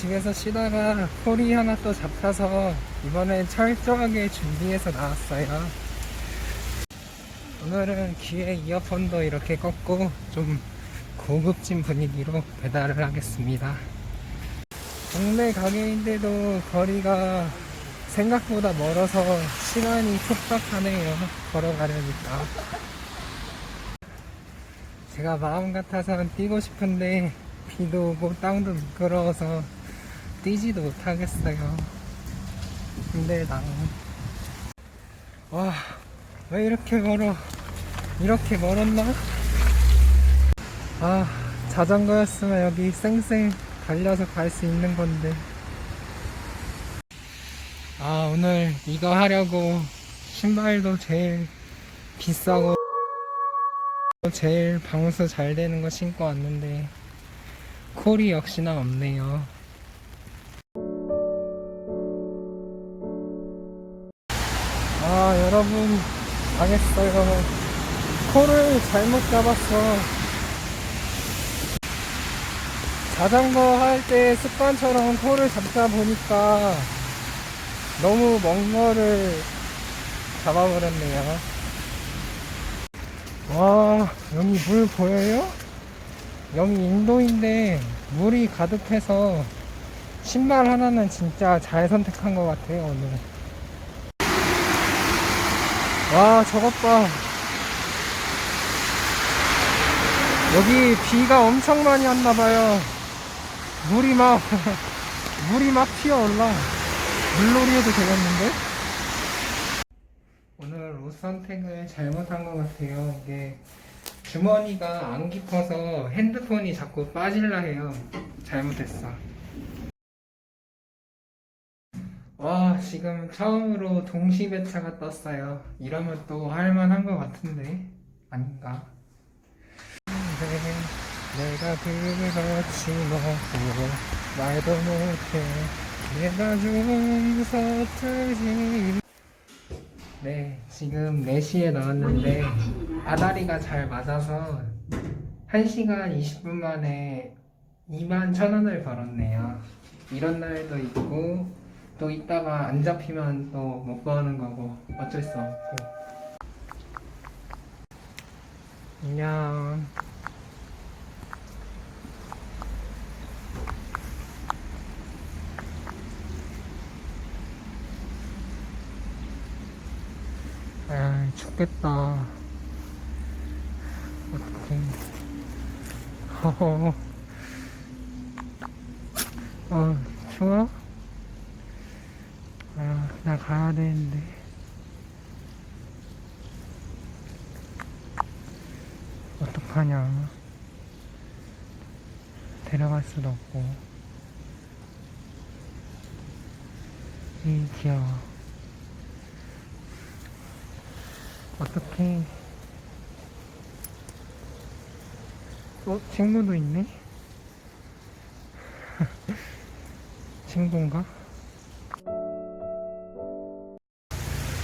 집에서 쉬다가 콜이 하나 또 잡혀서 이번엔 철저하게 준비해서 나왔어요. 오늘은 귀에 이어폰도 이렇게 꺾고 좀 고급진 분위기로 배달을 하겠습니다. 동네 가게인데도 거리가 생각보다 멀어서 시간이 촉박하네요. 걸어가려니까. 제가 마음 같아서는 뛰고 싶은데 비도 오고 땅도 미끄러워서 뛰지도 못하겠어요. 힘들다. 와, 왜 이렇게 멀어? 이렇게 멀었나? 아, 자전거였으면 여기 쌩쌩 달려서 갈 수 있는 건데. 아, 오늘 이거 하려고 신발도 제일 비싸고 제일 방수 잘 되는 거 신고 왔는데 콜이 역시나 없네요. 아, 여러분, 망했어요. 콜을 잘못 잡았어. 자전거 할 때 습관처럼 콜을 잡다 보니까 너무 먼 거를 잡아버렸네요. 와, 여기 물 보여요? 여기 인도인데 물이 가득해서 신발 하나는 진짜 잘 선택한 것 같아요, 오늘. 와, 저것 봐. 여기 비가 엄청 많이 왔나봐요. 물이 막, 물이 막 튀어올라. 물놀이 해도 되겠는데? 오늘 옷 선택을 잘못한 것 같아요. 이게 주머니가 안 깊어서 핸드폰이 자꾸 빠질라 해요. 잘못했어. 와, 지금 처음으로 동시배차가 떴어요. 이러면 또 할만한 것 같은데, 아닌가? 근데 내가 그렇지 못하고 말도 못해. 내가 좀 서투지. 네, 지금 4시에 나왔는데 아다리가 잘 맞아서 1시간 20분 만에 2만 1,000원을 벌었네요. 이런 날도 있고 또 이따가 안 잡히면 또못 버는 거고 어쩔 수 없고. 안녕. 아, 춥겠다. 어떡해. 허허. 어, 추워? 가야 되는데. 어떡하냐. 데려갈 수도 없고. 이 귀여워. 어떡해. 어? 친구도 있네? 친구인가?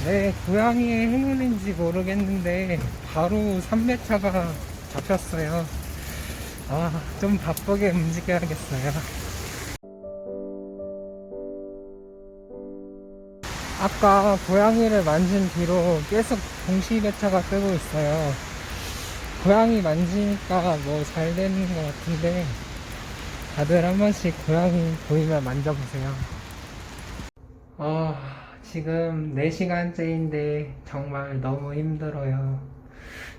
네, 고양이의 행운인지 모르겠는데, 바로 3매차가 잡혔어요. 아, 좀 바쁘게 움직여야겠어요. 아까 고양이를 만진 뒤로 계속 동시배차가 뜨고 있어요. 고양이 만지니까 뭐 잘 되는 것 같은데 다들 한 번씩 고양이 보이면 만져보세요. 아, 지금 4시간째인데 정말 너무 힘들어요.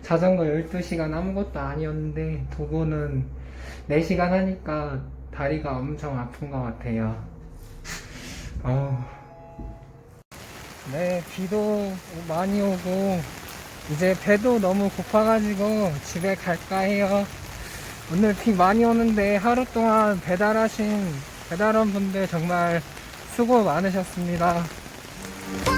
자전거 12시간 아무것도 아니었는데 도보는 4시간 하니까 다리가 엄청 아픈 것 같아요. 어. 네, 비도 많이 오고, 이제 배도 너무 고파가지고 집에 갈까 해요. 오늘 비 많이 오는데 하루 동안 배달하신 배달원 분들 정말 수고 많으셨습니다. Bye.